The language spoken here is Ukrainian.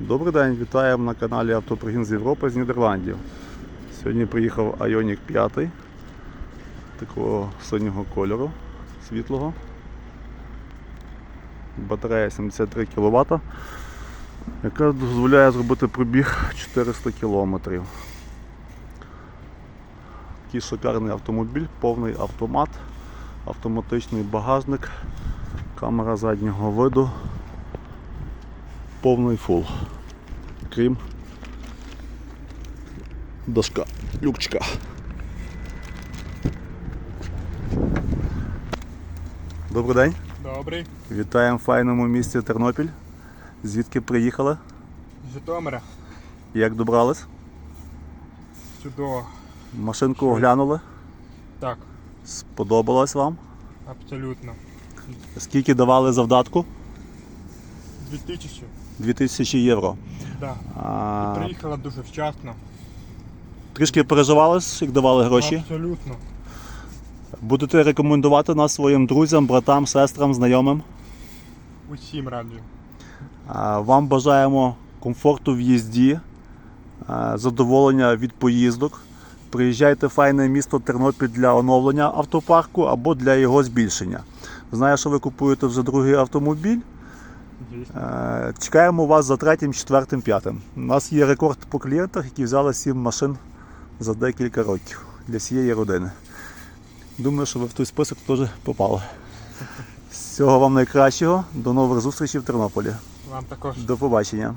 Добрий день, вітаємо на каналі Автопригін з Європи з Нідерландів. Сьогодні приїхав Ioniq 5 такого синього кольору, світлого. Батарея 73 кВт, яка дозволяє зробити пробіг 400 км. Такий шикарний автомобіль, повний автомат, автоматичний багажник, камера заднього виду повний фул. Крім дошка, люкчика. Добрий день. Добрий. Вітаємо в файному місті Тернопіль. Звідки приїхали? З Житомира. Як добрались? Чудово. Машинку оглянули? Так, Сподобалось вам? абсолютно. Скільки давали завдатку? 2000. 2000 євро. Да. А, Приїхала дуже вчасно. трішки переживали, як давали гроші? Абсолютно. Будете рекомендувати нас своїм друзям, братам, сестрам, знайомим? Усім раджу. А, Вам бажаємо комфорту в їзді, а, задоволення від поїздок. Приїжджайте в файне місто Тернопіль для оновлення автопарку або для його збільшення. Знаю, що ви купуєте вже другий автомобіль. Е, Чекаємо вас за третім, четвертим, п'ятим. У нас є рекорд по клієнтах, які взяли 7 машин за декілька років для всієї родини. Думаю, що ви в той список теж попали. Всього вам найкращого. До нових зустрічей в Тернополі. Вам також. До побачення.